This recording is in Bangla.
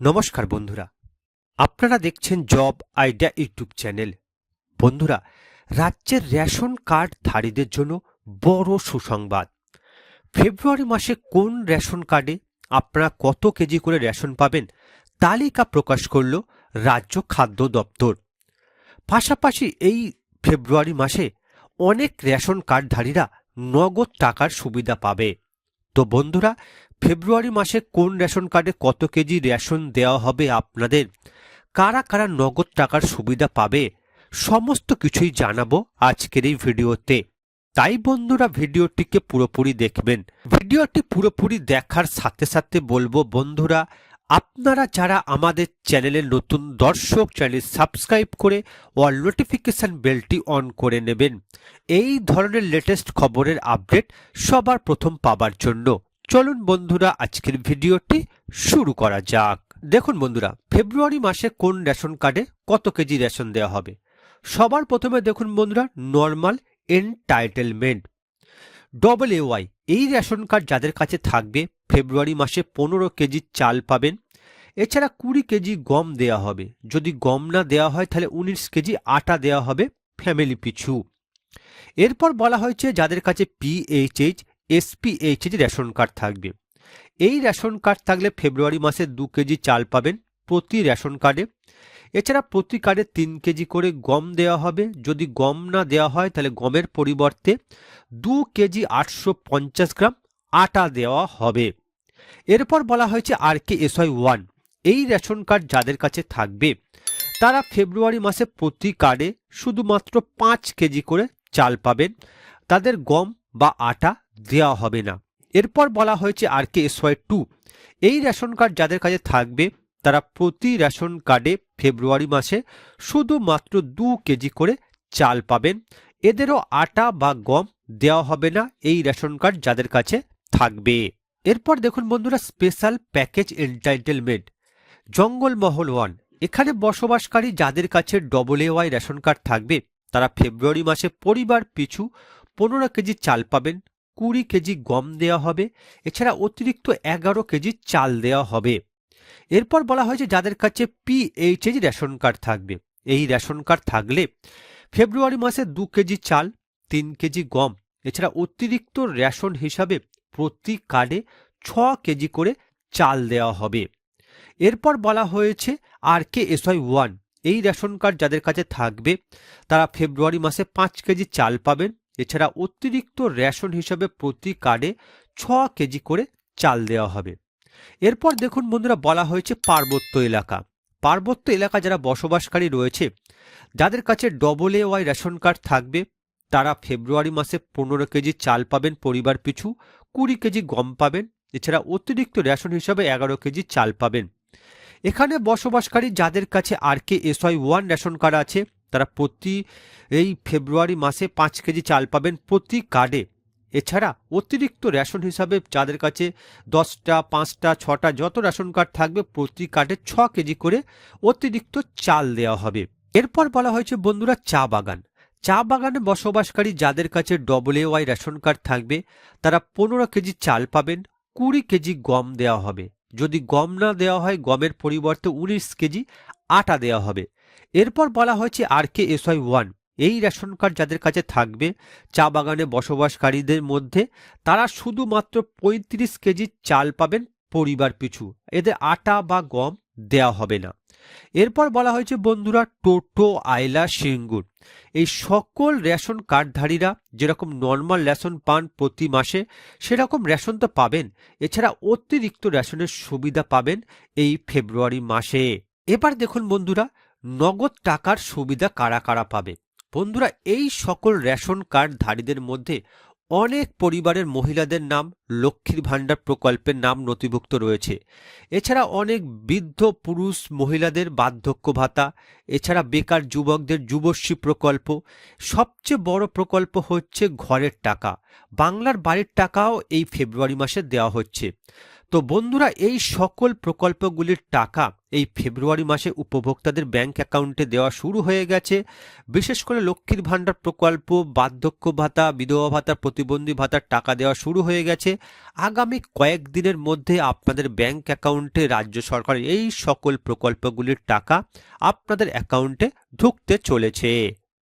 নমস্কার বন্ধুরা। আপনারা দেখছেন জব আইডিয়া ইউটিউব চ্যানেল। বন্ধুরা, রাজ্যের রেশন কার্ড ধারীদের জন্য বড় সুসংবাদ। ফেব্রুয়ারি মাসে কোন রেশন কার্ডে আপনারা কত কেজি করে রেশন পাবেন, তালিকা প্রকাশ করল রাজ্য খাদ্য দপ্তর। পাশাপাশি এই ফেব্রুয়ারি মাসে অনেক রেশন কার্ডধারীরা নগদ টাকার সুবিধা পাবে। তো বন্ধুরা ফেব্রুয়ারি মাসে কোন রেশন কার্ডে কত কেজি রেশন দেওয়া হবে আপনাদের? কারা কারা নগদ টাকার সুবিধা পাবে? সমস্ত কিছুই জানাব আজকের এই ভিডিওতে। তাই বন্ধুরা, ভিডিওটিকে পুরোপুরি দেখবেন। ভিডিওটি পুরোপুরি দেখার সাথে সাথে বলব, বন্ধুরা, আপনারা যারা আমাদের চ্যানেলের নতুন দর্শক চ্যানেল সাবস্ক্রাইব করে অল নোটিফিকেশান বেলটি অন করে নেবেন। এই ধরনের লেটেস্ট খবরের আপডেট সবার প্রথম পাবার জন্য। চলুন বন্ধুরা, আজকের ভিডিওটি শুরু করা যাক। দেখুন বন্ধুরা, ফেব্রুয়ারি মাসে কোন রেশন কার্ডে কত কেজি রেশন দেওয়া হবে? সবার প্রথমে দেখুন বন্ধুরা, normal entitlement. Double A Y, এই রেশন কার্ড যাদের কাছে থাকবে, ফেব্রুয়ারি মাসে পনেরো কেজি চাল পাবেন। এছাড়া কুড়ি কেজি গম দেওয়া হবে। যদি গম না দেওয়া হয়, তাহলে উনিশ কেজি আটা দেওয়া হবে ফ্যামিলি পিছু। এরপর বলা হয়েছে, যাদের কাছে পিএইচএইচ এসপিএইচএইচ রেশন কার্ড থাকবে। এই রেশন কার্ড থাকলে ফেব্রুয়ারি মাসে দু কেজি চাল পাবেন প্রতি রেশন কার্ডে এছাড়া প্রতি কার্ডে তিন কেজি করে গম দেওয়া হবে। যদি গম না দেওয়া হয়, তাহলে গমের পরিবর্তে দু কেজি আটশো পঞ্চাশ গ্রাম আটা দেওয়া হবে। এরপর বলা হয়েছে আর কে এসআই ওয়ান এই রেশন কার্ড যাদের কাছে থাকবে, তারা ফেব্রুয়ারি মাসে প্রতি কার্ডে শুধুমাত্র পাঁচ কেজি করে চাল পাবেন। তাদের গম বা আটা দেওয়া হবে না। এরপর বলা হয়েছে আর কে এসওয়াই টু। এই রেশন কার্ড যাদের কাছে থাকবে, তারা প্রতি রেশন কার্ডে ফেব্রুয়ারি মাসে শুধুমাত্র দু কেজি করে চাল পাবেন। এদেরও আটা বা গম দেওয়া হবে না এই রেশন কার্ড যাদের কাছে থাকবে। এরপর দেখুন বন্ধুরা, special package entitlement. Jangalmahal one. এখানে বসবাসকারী যাদের কাছে double A Y ration card থাকবে, তারা ফেব্রুয়ারি মাসে পরিবার পিছু পনেরো কেজি চাল পাবেন। কুড়ি কেজি গম দেওয়া হবে, এছাড়া অতিরিক্ত এগারো কেজি চাল দেওয়া হবে। এরপর বলা হয়েছে যাদের কাছে পিএইচএইচ রেশন কার্ড থাকবে, এই রেশন কার্ড থাকলে ফেব্রুয়ারি মাসে দু কেজি চাল, তিন কেজি গম, এছাড়া অতিরিক্ত রেশন হিসাবে প্রতি কার্ডে ছ কেজি করে চাল দেওয়া হবে। এরপর বলা হয়েছে আর কে এসআই ওয়ান, এই রেশন কার্ড যাদের কাছে থাকবে, তারা ফেব্রুয়ারি মাসে পাঁচ কেজি চাল পাবেন এছাড়া অতিরিক্ত রেশন হিসাবে প্রতি কার্ডে ছ কেজি করে চাল দেওয়া হবে। এরপর দেখুন বন্ধুরা বলা হয়েছে পার্বত্য এলাকা। পার্বত্য এলাকা যারা বসবাসকারী রয়েছে, যাদের কাছে double A Y ration card থাকবে, তারা ফেব্রুয়ারি মাসে পনেরো কেজি চাল পাবেন পরিবার পিছু, কুড়ি কেজি গম পাবেন, এছাড়া অতিরিক্ত রেশন হিসাবে এগারো কেজি চাল পাবেন। এখানে বসবাসকারী যাদের কাছে R K S Y one ration card আছে তারা প্রতি এই ফেব্রুয়ারি মাসে পাঁচ কেজি চাল পাবেন প্রতি কার্ডে। এছাড়া অতিরিক্ত রেশন হিসাবে যাদের কাছে দশটা, পাঁচটা, ছটা যত রেশন কার্ড থাকবে প্রতি কার্ডে ছ কেজি করে অতিরিক্ত চাল দেওয়া হবে। এরপর বলা হয়েছে, বন্ধুরা, চা বাগান। চা বাগানে বসবাসকারী যাদের কাছে double A Y ration card থাকবে, তারা পনেরো কেজি চাল পাবেন, কুড়ি কেজি গম দেওয়া হবে। যদি গম না দেওয়া হয়, গমের পরিবর্তে উনিশ কেজি আটা দেওয়া হবে। এরপর বলা হয়েছে আর কে এসআই ওয়ান, এই রেশন কার্ড যাদের কাছে থাকবে, চা বাগানে বসবাসকারীদের মধ্যে, তারা শুধুমাত্র পঁয়ত্রিশ কেজি চাল পাবেন পরিবার পিছু। এদের আটা বা গম দেওয়া হবে না। এরপর বলা হয়েছে বন্ধুরা, টোটো আইলা সিঙ্গুর। এই সকল রেশন কার্ডধারীরা যেরকম নর্মাল রেশন পান প্রতি মাসে, সেরকম রেশন তো পাবেন। এছাড়া অতিরিক্ত রেশনের সুবিধা পাবেন এই ফেব্রুয়ারি মাসে। এবার দেখুন বন্ধুরা নগদ টাকার সুবিধা কারা কারা পাবে? বন্ধুরা, এই সকল রেশন কার্ডধারীদের মধ্যে অনেক পরিবারের মহিলাদের নাম লক্ষ্মীর ভাণ্ডার প্রকল্পের নাম নথিভুক্ত রয়েছে। এছাড়া অনেক বৃদ্ধ পুরুষ মহিলাদের বার্ধক্য ভাতা, এছাড়া বেকার যুবকদের যুবশ্রী প্রকল্প। সবচেয়ে বড় প্রকল্প হচ্ছে ঘরের টাকা। বাংলার বাড়ির টাকাও এই ফেব্রুয়ারি মাসে দেওয়া হচ্ছে। তো বন্ধুরা, এই সকল প্রকল্পগুলির টাকা এই ফেব্রুয়ারি মাসে উপভোক্তাদের ব্যাংক অ্যাকাউন্টে দেওয়া শুরু হয়ে গেছে। বিশেষ করে লক্ষ্মীর ভাণ্ডার প্রকল্প, বার্ধক্য ভাতা, বিধবা ভাতা, প্রতিবন্ধী ভাতার টাকা দেওয়া শুরু হয়ে গেছে। আগামী কয়েকদিনের মধ্যে আপনাদের ব্যাংক অ্যাকাউন্টে রাজ্য সরকারের এই সকল প্রকল্পগুলির টাকা আপনাদের অ্যাকাউন্টে ঢুকতে চলেছে।